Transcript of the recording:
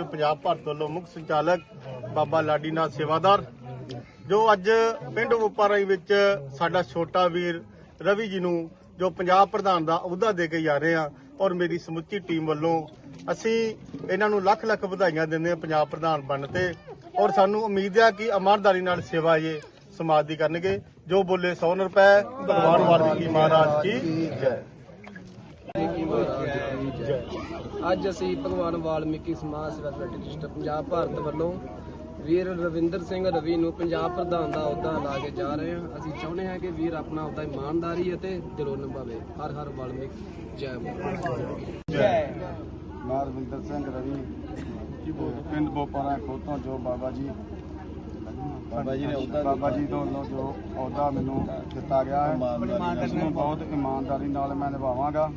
ਪੰਜਾਬ ਭਾਰਤ ਵੱਲੋਂ ਮੁੱਖ ਸੰਚਾਲਕ ਬਾਬਾ ਲਾਡੀਨਾਥ ਸੇਵਾਦਾਰ, ਜੋ ਅੱਜ ਪਿੰਡ ਉਪਾਰਾਈ ਵਿੱਚ ਸਾਡਾ ਛੋਟਾ ਵੀਰ ਰਵੀ ਜੀ ਨੂੰ ਜੋ ਪੰਜਾਬ ਪ੍ਰਧਾਨ ਦਾ ਅਹੁਦਾ ਦੇ ਕੇ ਜਾ ਰਹੇ ਆ ਔਰ ਮੇਰੀ ਸਮੁੱਚੀ ਟੀਮ ਵੱਲੋਂ ਅਸੀਂ ਇਹਨਾਂ ਨੂੰ ਲੱਖ ਲੱਖ ਵਧਾਈਆਂ ਦਿੰਦੇ ਹਾਂ ਪੰਜਾਬ ਪ੍ਰਧਾਨ ਬਣਨ ਤੇ ਔਰ ਸਾਨੂੰ ਉਮੀਦ ਆ ਕਿ ਇਮਾਨਦਾਰੀ ਨਾਲ ਸੇਵਾ ਇਹ ਸਮਾਜ ਦੀ ਕਰਨਗੇ। ਜੋ ਬੋਲੇ 100 ਰੁਪਏ, ਭਗਵਾਨ ਵਾਲਮੀਕੀ ਮਹਾਰਾਜ ਕੀ ਜੈ ਵਾਲਮੀਕੀ ਮਹਾਰਾਜ ਦੀ ਜੈ ਅੱਜ ਅਸੀਂ ਭਗਵਾਨ ਵਾਲਮੀਕੀ ਸਮਾਜ ਸੇਵਾ ਸੁਸਾਇਟੀ ਡਿਸਟ੍ਰਿਕਟ ਪੰਜਾਬ ਭਾਰਤ ਵੱਲੋਂ ਵੀਰ ਰਵਿੰਦਰ ਸਿੰਘ ਰਵੀ ਨੂੰ ਪੰਜਾਬ ਪ੍ਰਧਾਨ ਦਾ ਅਹੁਦਾ ਲਾ ਕੇ ਜਾ ਰਹੇ ਹਾਂ। ਅਸੀਂ ਚਾਹੁੰਦੇ ਹਾਂ ਕਿ ਵੀਰ ਆਪਣਾ ਅਹੁਦਾ ਇਮਾਨਦਾਰੀ ਅਤੇ ਦਿਲੋਂ ਨਿਭਾਵੇ। ਹਰ ਹਰ ਵਾਲਮੀਕ। ਜੈ ਜੈ। ਮੈਂ ਰਵਿੰਦਰ ਸਿੰਘ ਰਵੀ। ਪਿੰਡ ਬੋਪਾਰਾ ਖੋਤੋਂ ਜੋ ਬਾਬਾ ਜੀ ਬਾਬਾ ਜੀ ਨੇ ਅਹੁਦਾ ਬਾਬਾ ਜੀ ਤੋਂ ਜੋ ਅਹੁਦਾ ਮੈਨੂੰ ਦਿੱਤਾ ਗਿਆ ਹੈ ਇਸ ਨੂੰ ਬਹੁਤ ਇਮਾਨਦਾਰੀ ਨਾਲ ਮੈਂ ਨਿਭਾਵਾਂਗਾ।